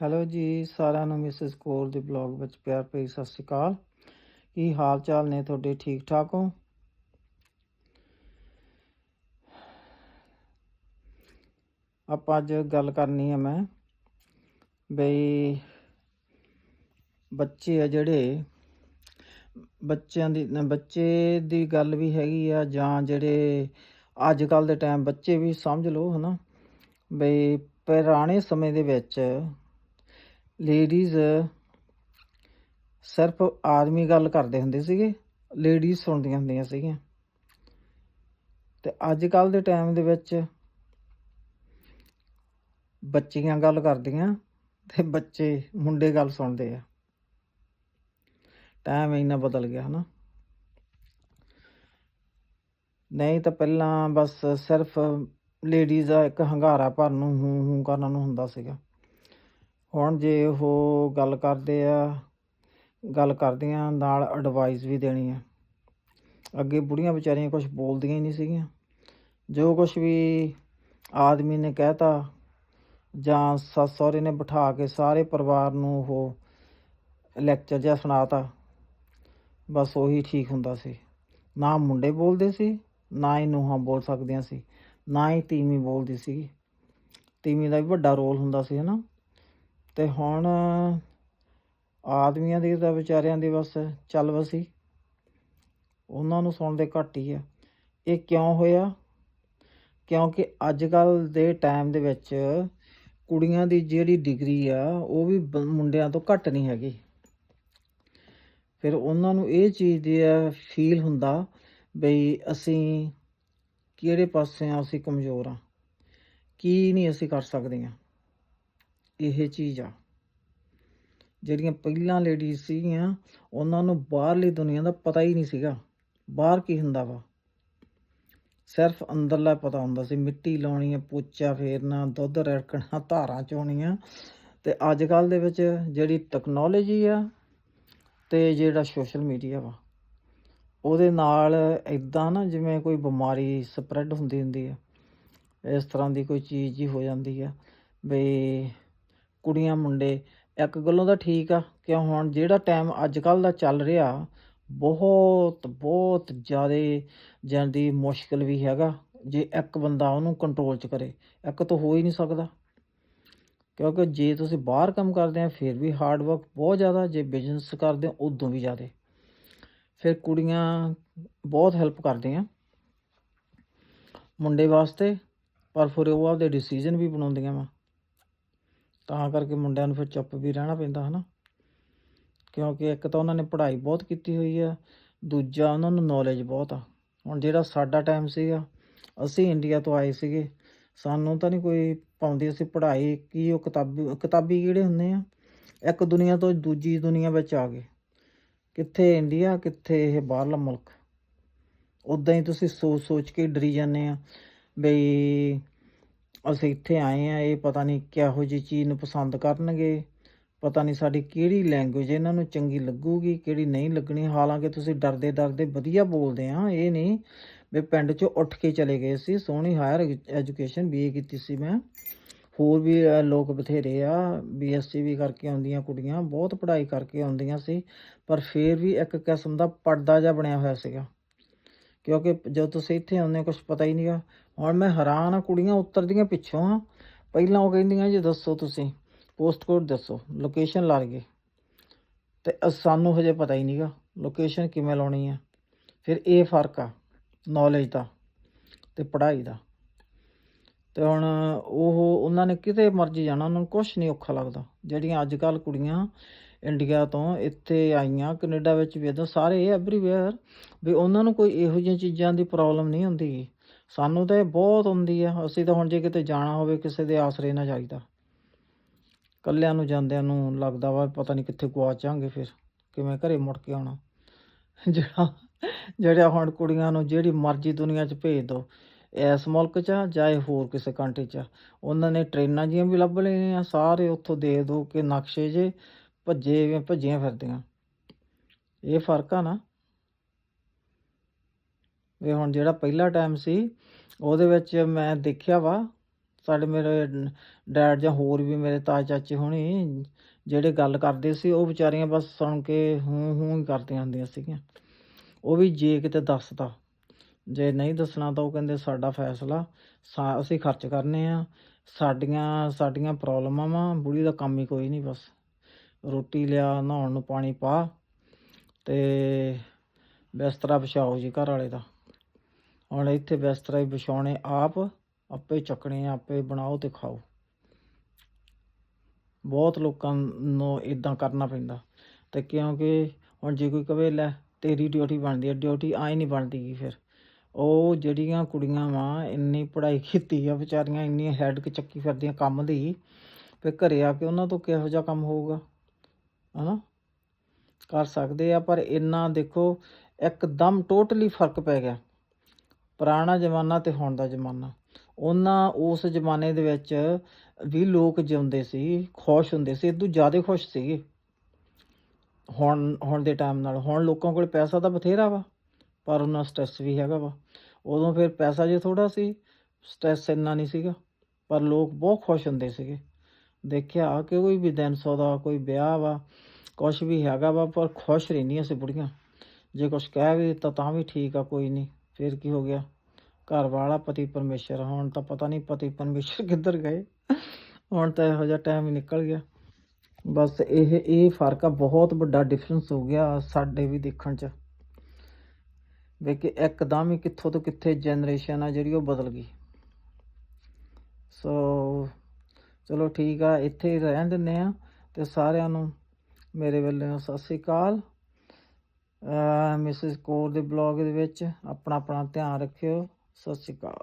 Hello ਜੀ, ਸਾਰਿਆਂ ਨੂੰ ਮਿਸਿਸ ਕੌਰ ਦੇ ਬਲੌਗ ਵਿੱਚ ਪਿਆਰ ਭਰੀ ਸਤਿ ਸ਼੍ਰੀ ਅਕਾਲ। ਕੀ ਹਾਲ ਚਾਲ ਨੇ ਤੁਹਾਡੇ? ਠੀਕ ਠਾਕ ਹੋ? ਆਪਾਂ ਅੱਜ ਗੱਲ ਕਰਨੀ ਹੈ ਮੈਂ ਬਈ ਬੱਚੇ ਆ ਜਿਹੜੇ, ਬੱਚਿਆਂ ਦੀ ਬੱਚੇ ਦੀ ਗੱਲ ਵੀ ਹੈਗੀ ਆ ਜਾਂ ਜਿਹੜੇ ਅੱਜ ਕੱਲ ਦੇ ਟਾਈਮ ਬੱਚੇ ਵੀ ਸਮਝ ਲਓ ਹਨਾ। ਬਈ ਪੁਰਾਣੇ ਸਮੇਂ ਦੇ ਵਿੱਚ ਲੇਡੀਜ਼ ਸਿਰਫ ਆਦਮੀ ਗੱਲ ਕਰਦੇ ਹੁੰਦੇ ਸੀਗੇ ਲੇਡੀਜ਼ ਸੁਣਦੀਆਂ ਹੁੰਦੀਆਂ ਸੀਗੀਆਂ। ਤੇ ਅੱਜ ਕੱਲ ਦੇ ਟਾਈਮ ਦੇ ਵਿੱਚ ਬੱਚੀਆਂ ਗੱਲ ਕਰਦੀਆਂ ਤੇ ਬੱਚੇ ਮੁੰਡੇ ਗੱਲ ਸੁਣਦੇ ਆ। ਟਾਈਮ ਇੰਨਾ ਬਦਲ ਗਿਆ, ਹਨਾ। ਨਹੀਂ ਤਾਂ ਪਹਿਲਾਂ ਬਸ ਸਿਰਫ ਲੇਡੀਜ਼ ਦਾ ਇੱਕ ਹੰਗਾਰਾ ਭਰਨ ਨੂੰ ਹੂੰ ਹੂੰ ਕਰਨ ਨੂੰ ਹੁੰਦਾ ਸੀਗਾ। ਹੁਣ ਜੇ ਉਹ ਗੱਲ ਕਰਦੇ ਆ, ਗੱਲ ਕਰਦੀਆਂ ਨਾਲ ਐਡਵਾਈਸ ਵੀ ਦੇਣੀ ਆ। ਅੱਗੇ ਬੁੜੀਆਂ ਵਿਚਾਰੀਆਂ ਕੁਝ ਬੋਲਦੀਆਂ ਹੀ ਨਹੀਂ ਸੀਗੀਆਂ। ਜੋ ਕੁਝ ਵੀ ਆਦਮੀ ਨੇ ਕਹਿਤਾ, ਜਾਂ ਸੱਸ ਸਹੁਰੇ ਨੇ ਬਿਠਾ ਕੇ ਸਾਰੇ ਪਰਿਵਾਰ ਨੂੰ ਉਹ ਲੈਕਚਰ ਜਿਹਾ ਸੁਣਾਤਾ, ਬਸ ਉਹੀ ਠੀਕ ਹੁੰਦਾ ਸੀ। ਨਾ ਮੁੰਡੇ ਬੋਲਦੇ ਸੀ, ਨਾ ਹੀ ਨੂੰਹਾਂ ਬੋਲ ਸਕਦੀਆਂ ਸੀ, ਨਾ ਹੀ ਤੀਵੀਂ ਬੋਲਦੀ ਸੀ ਤੀਵੀਂ ਦਾ ਵੀ ਵੱਡਾ ਰੋਲ ਹੁੰਦਾ ਸੀ, ਹਨਾ? ਤੇ ਹੁਣ ਆਦਮੀਆਂ ਦੀ ਤਾਂ ਵਿਚਾਰਿਆਂ ਦੀ ਬਸ ਚੱਲ ਵਸੀ। ਉਹਨਾਂ ਨੂੰ ਸੁਣਦੇ ਘੱਟ ਹੀ ਆ। ਇਹ ਕਿਉਂ ਹੋਇਆ? ਕਿਉਂਕਿ ਅੱਜ ਕੱਲ ਦੇ ਟਾਈਮ ਦੇ ਵਿੱਚ ਕੁੜੀਆਂ ਦੀ ਜਿਹੜੀ ਡਿਗਰੀ ਆ, ਉਹ ਵੀ ਬ- ਮੁੰਡਿਆਂ ਤੋਂ ਘੱਟ ਨਹੀਂ ਹੈਗੀ। ਫਿਰ ਉਹਨਾਂ ਨੂੰ ਇਹ ਚੀਜ਼ ਦੀ ਫੀਲ ਹੁੰਦਾ ਬਈ ਅਸੀਂ ਕਿਹੜੇ ਪਾਸੇ ਆ, ਅਸੀਂ ਕਮਜ਼ੋਰ ਆ। ਕੀ ਨਹੀਂ ਅਸੀਂ ਕਰ ਸਕਦੇ ਸਕਦੀਆਂ? ਇਹ ਚੀਜ਼ ਆ। ਜਿਹੜੀਆਂ ਪਹਿਲਾਂ ਲੇਡੀਜ਼ ਸੀਗੀਆਂ, ਉਹਨਾਂ ਨੂੰ ਬਾਹਰਲੀ ਦੁਨੀਆ ਦਾ ਪਤਾ ਹੀ ਨਹੀਂ ਸੀਗਾ। ਬਾਹਰ ਕੀ ਹੁੰਦਾ ਵਾ? ਸਿਰਫ ਅੰਦਰਲਾ ਪਤਾ ਹੁੰਦਾ ਸੀ। ਮਿੱਟੀ ਲਾਉਣੀ ਹੈ ਪੋਚਾ ਫੇਰਨਾ, ਦੁੱਧ ਰੜਕਣਾ, ਧਾਰਾਂ ਚੋਣੀਆਂ। ਤੇ ਅੱਜ ਕੱਲ ਦੇ ਵਿੱਚ ਜਿਹੜੀ ਟੈਕਨੋਲੋਜੀ ਆ ਤੇ ਜਿਹੜਾ ਸੋਸ਼ਲ ਮੀਡੀਆ ਵਾ, ਉਹਦੇ ਨਾਲ ਇਦਾਂ ਨਾ ਜਿਵੇਂ ਕੋਈ ਬਿਮਾਰੀ ਸਪਰੈਡ ਹੁੰਦੀ ਹੁੰਦੀ ਆ, ਇਸ ਤਰ੍ਹਾਂ ਦੀ ਕੋਈ ਚੀਜ਼ ਹੀ ਹੋ ਜਾਂਦੀ ਆ। ਬਈ ਕੁੜੀਆਂ ਮੁੰਡੇ, ਇੱਕ ਗੱਲੋਂ ਤਾਂ ਠੀਕ ਆ ਕਿ ਹੁਣ ਜਿਹੜਾ ਟਾਈਮ ਅੱਜ ਕੱਲ ਦਾ ਚੱਲ ਰਿਹਾ, ਬਹੁਤ ਬਹੁਤ ਜ਼ਿਆਦਾ ਜਾਂਦੀ ਮੁਸ਼ਕਲ ਵੀ ਹੈਗਾ ਜੇ ਇੱਕ ਬੰਦਾ ਉਹਨੂੰ ਕੰਟਰੋਲ 'ਚ ਕਰੇ, ਇੱਕ ਤਾਂ ਹੋ ਹੀ ਨਹੀਂ ਸਕਦਾ। ਕਿਉਂਕਿ ਜੇ ਤੁਸੀਂ ਬਾਹਰ ਕੰਮ ਕਰਦੇ ਆ, ਫਿਰ ਵੀ ਹਾਰਡ ਵਰਕ ਬਹੁਤ ਜ਼ਿਆਦਾ, ਜੇ ਬਿਜ਼ਨਸ ਕਰਦੇ ਹੋ ਉਦੋਂ ਵੀ ਜ਼ਿਆਦਾ। ਫਿਰ ਕੁੜੀਆਂ ਬਹੁਤ ਹੈਲਪ ਕਰਦੀਆਂ ਮੁੰਡੇ ਵਾਸਤੇ, ਪਰ ਫਿਰ ਉਹ ਆਪਦੇ ਡਿਸੀਜਨ ਵੀ ਬਣਾਉਂਦੀਆਂ ਵਾ। ਤਾਂ ਕਰਕੇ ਮੁੰਡਿਆਂ ਨੂੰ ਫਿਰ ਚੁੱਪ ਵੀ ਰਹਿਣਾ ਪੈਂਦਾ, ਹਨਾ। ਕਿਉਂਕਿ ਇੱਕ ਤਾਂ ਉਹਨਾਂ ਨੇ ਪੜ੍ਹਾਈ ਬਹੁਤ ਕੀਤੀ ਹੋਈ ਆ, ਦੂਜਾ ਉਹਨਾਂ ਨੂੰ ਨੌਲੇਜ ਬਹੁਤ ਆ। ਹੁਣ ਜਿਹੜਾ ਸਾਡਾ ਟਾਈਮ ਸੀਗਾ, ਅਸੀਂ ਇੰਡੀਆ ਤੋਂ ਆਏ ਸੀਗੇ, ਸਾਨੂੰ ਤਾਂ ਨਹੀਂ ਕੋਈ ਪਾਉਂਦੀ ਅਸੀਂ ਪੜ੍ਹਾਈ, ਕੀ ਉਹ ਕਿਤਾਬੀ ਕਿਤਾਬੀ ਕਿਹੜੇ ਹੁੰਦੇ ਆ? ਇੱਕ ਦੁਨੀਆ ਤੋਂ ਦੂਜੀ ਦੁਨੀਆ ਵਿੱਚ ਆ ਗਏ। ਕਿੱਥੇ ਇੰਡੀਆ ਕਿੱਥੇ ਇਹ ਬਾਹਰਲਾ ਮੁਲਕ? ਉਦਾਂ ਹੀ ਤੁਸੀਂ ਸੋਚ ਸੋਚ ਕੇ ਡਰੀ ਜਾਂਦੇ ਆ, ਬਈ ਅਸੀਂ ਇੱਥੇ ਆਏ ਆ ਇਹ ਪਤਾ ਨਹੀਂ ਕਿਹੋ ਜਿਹੀ ਚੀਜ਼ ਨੂੰ ਪਸੰਦ ਕਰਨਗੇ। ਪਤਾ ਨਹੀਂ ਸਾਡੀ ਕਿਹੜੀ ਲੈਂਗੁਏਜ ਇਹਨਾਂ ਨੂੰ ਚੰਗੀ ਲੱਗੂਗੀ, ਕਿਹੜੀ ਨਹੀਂ ਲੱਗਣੀ। ਹਾਲਾਂਕਿ ਤੁਸੀਂ ਡਰਦੇ ਡਰਦੇ ਵਧੀਆ ਬੋਲਦੇ ਆ ਇਹ ਨਹੀਂ ਵੀ ਪਿੰਡ 'ਚੋਂ ਉੱਠ ਕੇ ਚਲੇ ਗਏ ਸੀ, ਸੋਹਣੀ ਹਾਇਰ ਐਜੂਕੇਸ਼ਨ ਬੀਏ ਕੀਤੀ ਸੀ ਮੈਂ। ਹੋਰ ਵੀ ਲੋਕ ਬਥੇਰੇ ਆ ਬੀਐਸਸੀ ਵੀ ਕਰਕੇ ਆਉਂਦੀਆਂ ਕੁੜੀਆਂ, ਬਹੁਤ ਪੜ੍ਹਾਈ ਕਰਕੇ ਆਉਂਦੀਆਂ ਸੀ, ਪਰ ਫਿਰ ਵੀ ਇੱਕ ਕਿਸਮ ਦਾ ਪਰਦਾ ਜਿਹਾ ਬਣਿਆ ਹੋਇਆ ਸੀਗਾ। ਕਿਉਂਕਿ ਜਦੋਂ ਤੁਸੀਂ ਇੱਥੇ ਆਉਂਦੇ ਕੁਝ ਪਤਾ ਹੀ ਨਹੀਂਗਾ। ਹੁਣ ਮੈਂ ਹੈਰਾਨ ਆ ਕੁੜੀਆਂ ਉਤਰਦੀਆਂ ਪਿੱਛੋਂ ਆ ਪਹਿਲਾਂ ਉਹ ਕਹਿੰਦੀਆਂ ਜੀ, ਦੱਸੋ ਤੁਸੀਂ। ਪੋਸਟ ਕੋਡ ਦੱਸੋ। ਲੋਕੇਸ਼ਨ ਲਾ ਲਈਏ। ਤੇ ਸਾਨੂੰ ਹਜੇ ਪਤਾ ਹੀ ਨਹੀਂਗਾ ਲੋਕੇਸ਼ਨ ਕਿਵੇਂ ਲਾਉਣੀ ਆ। ਫਿਰ ਇਹ ਫ਼ਰਕ ਆ ਨੌਲੇਜ ਦਾ ਤੇ ਪੜ੍ਹਾਈ ਦਾ। ਤੇ ਹੁਣ ਉਹ, ਉਹਨਾਂ ਨੇ ਕਿਤੇ ਮਰਜ਼ੀ ਜਾਣਾ, ਉਹਨਾਂ ਨੂੰ ਕੁਝ ਨਹੀਂ ਔਖਾ ਲੱਗਦਾ। ਜਿਹੜੀਆਂ ਅੱਜ ਕੱਲ ਕੁੜੀਆਂ ਇੰਡੀਆ ਤੋਂ ਇੱਥੇ ਆਈਆਂ ਕੈਨੇਡਾ ਵਿੱਚ ਵੀ ਇਦਾਂ ਸਾਰੇ ਐਵਰੀਵੇਅਰ ਵੀ ਉਹਨਾਂ ਨੂੰ ਕੋਈ ਇਹੋ ਜਿਹੀਆਂ ਚੀਜ਼ਾਂ ਦੀ ਪ੍ਰੋਬਲਮ ਨਹੀਂ ਹੁੰਦੀ। ਸਾਨੂੰ ਤਾਂ ਇਹ ਬਹੁਤ ਹੁੰਦੀ ਆ। ਅਸੀਂ ਤਾਂ ਹੁਣ ਜੇ ਕਿਤੇ ਜਾਣਾ ਹੋਵੇ ਕਿਸੇ ਦੇ ਆਸਰੇ ਨਾ ਜਾਈਦਾ। ਕੱਲਿਆਂ ਨੂੰ ਜਾਂਦਿਆਂ ਨੂੰ ਲੱਗਦਾ ਵਾ ਪਤਾ ਨਹੀਂ ਕਿੱਥੇ ਗੁਆਚਾਂਗੇ ਫਿਰ ਕਿਵੇਂ ਘਰੇ ਮੁੜ ਕੇ ਆਉਣਾ। ਜਿਹੜਾ ਜਿਹੜਾ ਹੁਣ ਕੁੜੀਆਂ ਨੂੰ ਜਿਹੜੀ ਮਰਜ਼ੀ ਦੁਨੀਆ 'ਚ ਭੇਜ ਦੋ ਇਸ ਮੁਲਕ 'ਚ ਆ, ਚਾਹੇ ਹੋਰ ਕਿਸੇ ਕੰਟਰੀ 'ਚ ਆ। ਉਹਨਾਂ ਨੇ ਟ੍ਰੇਨਾਂ ਜੀਆਂ ਵੀ ਲੱਭ ਲਈਆਂ ਸਾਰੇ ਉੱਥੋਂ ਦੇ ਦੋ ਕਿ ਨਕਸ਼ੇ ਜੇ ਭੱਜੇ ਭੱਜੀਆਂ ਫਿਰਦੀਆਂ। ਇਹ ਫ਼ਰਕ ਆ ਨਾ। ਵੀ ਹੁਣ ਜਿਹੜਾ ਪਹਿਲਾ ਟਾਈਮ ਸੀ, ਉਹਦੇ ਵਿੱਚ ਮੈਂ ਦੇਖਿਆ ਵਾ, ਸਾਡੇ ਮੇਰੇ ਡੈਡ ਜਾਂ ਹੋਰ ਵੀ ਮੇਰੇ ਤਾਏ ਚਾਚੇ ਹੋਣੀ, ਜਿਹੜੇ ਗੱਲ ਕਰਦੇ ਸੀ, ਉਹ ਵਿਚਾਰੀਆਂ ਬਸ ਸੁਣ ਕੇ ਹੂੰ ਹੂੰ ਹੀ ਕਰਦੀਆਂ ਹੁੰਦੀਆਂ ਸੀਗੀਆਂ। ਉਹ ਵੀ ਜੇ ਕਿਤੇ ਦੱਸਦਾ। ਜੇ ਨਹੀਂ ਦੱਸਣਾ ਤਾਂ ਉਹ ਕਹਿੰਦੇ ਸਾਡਾ ਫੈਸਲਾ, ਸਾ- ਅਸੀਂ ਖਰਚ ਕਰਨੇ ਆ, ਸਾਡੀਆਂ ਸਾਡੀਆਂ ਪ੍ਰੋਬਲਮਾਂ ਵਾ, ਬੁੜੀ ਦਾ ਕੰਮ ਹੀ ਕੋਈ ਨਹੀਂ ਬਸ। ਰੋਟੀ ਲਿਆ, ਨਹਾਉਣ ਨੂੰ ਪਾਣੀ ਪਾ ਤੇ ਬਿਸਤਰਾ ਵਿਛਾਓ ਜੀ ਘਰ ਵਾਲੇ ਦਾ। ਹੁਣ ਇੱਥੇ ਬਿਸਤਰਾ ਹੀ ਵਿਛਾਉਣੇ ਆਪ, ਆਪੇ ਚੱਕਣੇ ਆਪੇ ਬਣਾਓ ਤੇ ਖਾਓ। ਬਹੁਤ ਲੋਕਾਂ ਨੂੰ ਇਦਾਂ ਕਰਨਾ ਪੈਂਦਾ ਤੇ ਕਿਉਂਕਿ ਹੁਣ ਜੇ ਕੋਈ ਕਵੇ, ਲੈ ਤੇਰੀ ਡਿਊਟੀ ਬਣਦੀ ਹੈ ਡਿਊਟੀ ਆਈ ਨਹੀਂ ਬਣਦੀ ਫਿਰ। ਉਹ ਜਿਹੜੀਆਂ ਕੁੜੀਆਂ ਵਾ, ਇੰਨੀ ਪੜ੍ਹਾਈ ਕੀਤੀ ਆ, ਵਿਚਾਰੀਆਂ ਇੰਨੀ ਹੈਡਕ ਚੱਕੀ ਫਿਰਦੀਆਂ ਕੰਮ ਦੀ ਫਿਰ ਘਰੇ ਆ ਕੇ ਉਹਨਾਂ ਤੋਂ ਕਿਹੋ ਜਿਹਾ ਕੰਮ ਹੋਊਗਾ? ਹਨਾ? ਕਰ ਸਕਦੇ ਆ, ਪਰ ਇੰਨਾ ਦੇਖੋ, ਇੱਕਦਮ ਟੋਟਲੀ ਫ਼ਰਕ ਪੈ ਗਿਆ। ਪੁਰਾਣਾ ਜ਼ਮਾਨਾ ਤੇ ਹੁਣ ਦਾ ਜ਼ਮਾਨਾ। ਉਹਨਾਂ ਉਸ ਜ਼ਮਾਨੇ ਦੇ ਵਿੱਚ ਵੀ ਲੋਕ ਜਿਉਂਦੇ ਸੀ, ਖੁਸ਼ ਹੁੰਦੇ ਸੀ ਇਦੋਂ ਜ਼ਿਆਦਾ ਖੁਸ਼ ਸੀਗੇ। ਹੁਣ ਹੁਣ ਦੇ ਟਾਈਮ ਨਾਲ, ਹੁਣ ਲੋਕਾਂ ਕੋਲ ਪੈਸਾ ਤਾਂ ਬਥੇਰਾ ਵਾ, ਪਰ ਉਹਨਾਂ ਸਟ੍ਰੈਸ ਵੀ ਹੈਗਾ ਵਾ। ਉਦੋਂ ਫਿਰ ਪੈਸਾ ਜੇ ਥੋੜਾ ਸੀ ਸਟ੍ਰੈਸ ਇੰਨਾ ਨਹੀਂ ਸੀਗਾ, ਪਰ ਲੋਕ ਬਹੁਤ ਖੁਸ਼ ਹੁੰਦੇ ਸੀਗੇ। ਦੇਖਿਆ ਕਿ ਕੋਈ ਵੀ ਦਿਨ ਸੌਦਾ ਕੋਈ ਵਿਆਹ ਵਾ, ਕੁਛ ਵੀ ਹੈਗਾ ਵਾ, ਪਰ ਖੁਸ਼ ਰਹਿੰਦੀਆਂ ਸੀ ਬੁੜੀਆਂ। ਜੇ ਕੁਛ ਕਹਿ ਵੀ ਦਿੱਤਾ ਤਾਂ ਵੀ ਠੀਕ ਆ, ਕੋਈ ਨਹੀਂ, ਫਿਰ ਕੀ ਹੋ ਗਿਆ? ਘਰ ਵਾਲਾ ਪਤੀ ਪਰਮੇਸ਼ਰ, ਹੁਣ ਤਾਂ ਪਤਾ ਨਹੀਂ ਪਤੀ ਪਰਮੇਸ਼ਰ ਕਿੱਧਰ ਗਏ। ਹੁਣ ਤਾਂ ਇਹੋ ਜਿਹਾ ਟਾਈਮ ਹੀ ਨਿਕਲ ਗਿਆ। ਬਸ ਇਹ ਇਹ ਫ਼ਰਕ ਆ, ਬਹੁਤ ਵੱਡਾ ਡਿਫਰੈਂਸ ਹੋ ਗਿਆ ਸਾਡੇ ਵੀ ਦੇਖਣ ਚ। ਵੇ ਕਿ ਇੱਕਦਮ ਹੀ ਕਿੱਥੋਂ ਤੋਂ ਕਿੱਥੇ ਜਨਰੇਸ਼ਨ ਆ ਜਿਹੜੀ ਉਹ ਬਦਲ ਗਈ। ਸੋ ਚਲੋ ਠੀਕ ਆ, ਇੱਥੇ ਹੀ ਰਹਿਣ ਦਿੰਦੇ ਆ ਤੇ ਸਾਰਿਆਂ ਨੂੰ ਮੇਰੇ ਵੱਲੋਂ ਸਤਿ ਸ੍ਰੀ ਅਕਾਲ। ਮਿਸਿਸ ਕੋਰ ਦੇ ਬਲੌਗ ਦੇ ਵਿੱਚ ਆਪਣਾ ਆਪਣਾ ਧਿਆਨ ਰੱਖਿਓ। ਸਤਿ ਸ੍ਰੀ ਅਕਾਲ।